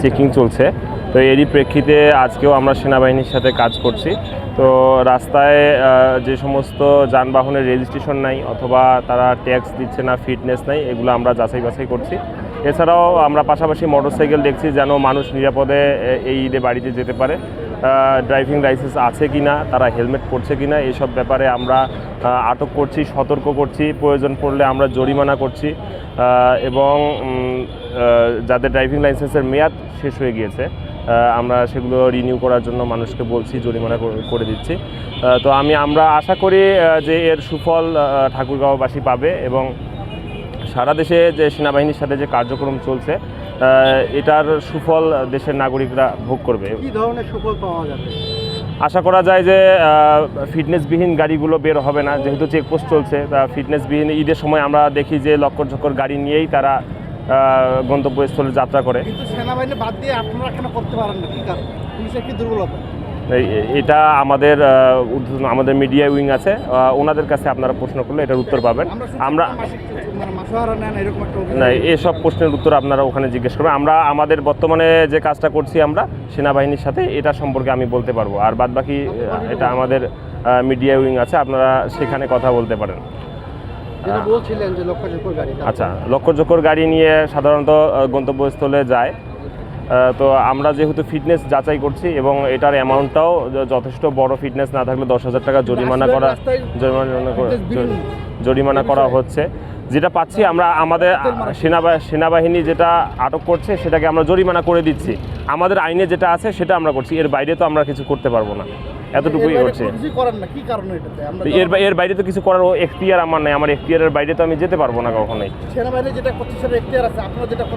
Checking চলছে। তো এরই প্রেক্ষিতে আজকেও আমরা সেনাবাহিনীর সাথে কাজ করছি। তো রাস্তায় যে সমস্ত যানবাহনের রেজিস্ট্রেশন নাই অথবা তারা ট্যাক্স দিচ্ছে না ফিটনেস নাই, এগুলো আমরা যাচাই বাছাই করছি। এছাড়াও আমরা পাশাপাশি মোটরসাইকেল দেখছি যেন মানুষ নিরাপদে এই ঈদে বাড়িতে যেতে পারে। ড্রাইভিং লাইসেন্স আছে কি না তারা হেলমেট পরছে কি না এসব ব্যাপারে আমরা আটক করছি, সতর্ক করছি, প্রয়োজন পড়লে আমরা জরিমানা করছি এবং যাদের ড্রাইভিং লাইসেন্সের মেয়াদ শেষ হয়ে গিয়েছে আমরা সেগুলো রিনিউ করার জন্য মানুষকে বলছি, জরিমানা করে- দিচ্ছি। তো আমি, আমরা আশা করি যে এর সুফল ঠাকুরগাঁওবাসী পাবে এবং সারা দেশে যে সেনাবাহিনীর সাথে যে কার্যক্রম চলছে এটার সুফল দেশের নাগরিকরা ভোগ করবে। কি ধরনের সুফল পাওয়া যাবে? আশা করা যায় যে ফিটনেসবিহীন গাড়িগুলো বের হবে না। যেহেতু চেকপোস্ট চলছে তা ফিটনেসবিহীন ঈদের সময় আমরা দেখি যে লক্কর ঝক্কর গাড়ি নিয়েই তারা গন্তব্যস্থলে যাত্রা করে। কিন্তু সেনাবাহিনী বাদ দিয়ে আপনারা কেন করতে পারেন না? কি কারণ? পুলিশের কি দুর্বলতা? এটা আমাদের আমাদের মিডিয়া উইং আছে। ওনাদের কাছে আপনারা প্রশ্ন করলে এটার উত্তর পাবেন। আমরা মানে। না এসব প্রশ্নের উত্তর আপনারা ওখানে জিজ্ঞেস করবেন। আমরা আমাদের বর্তমানে যে কাজটা করছি আমরা সেনাবাহিনীর সাথে এটা সম্পর্কে আমি বলতে পারব। আর বাদ বাকি এটা আমাদের মিডিয়া উইং আছে আপনারা সেখানে কথা বলতে পারেন। আচ্ছা লক্ষ্যচক্কর গাড়ি নিয়ে সাধারণত গন্তব্যস্থলে যায়। তো আমরা যেহেতু ফিটনেস যাচাই করছি এবং এটার অ্যামাউন্টটাও যথেষ্ট বড় ফিটনেস না থাকলে দশ হাজার টাকা জরিমানা করা জরিমানা জরিমানা করা হচ্ছে। যেটা পাচ্ছি আমরা আমাদের সেনাবাহিনী সেনাবাহিনী যেটা আটক করছে সেটাকে আমরা জরিমানা করে দিচ্ছি। আমাদের আইনে যেটা আছে সেটা আমরা করছি। এর বাইরে তো আমরা কিছু করতে পারব না। এতটুকুই তো এর এর বাইরে তো কিছু করার এখতিয়ার আমার নেই। আমার এখতিয়ারের বাইরে তো আমি যেতে পারব না কখনোই।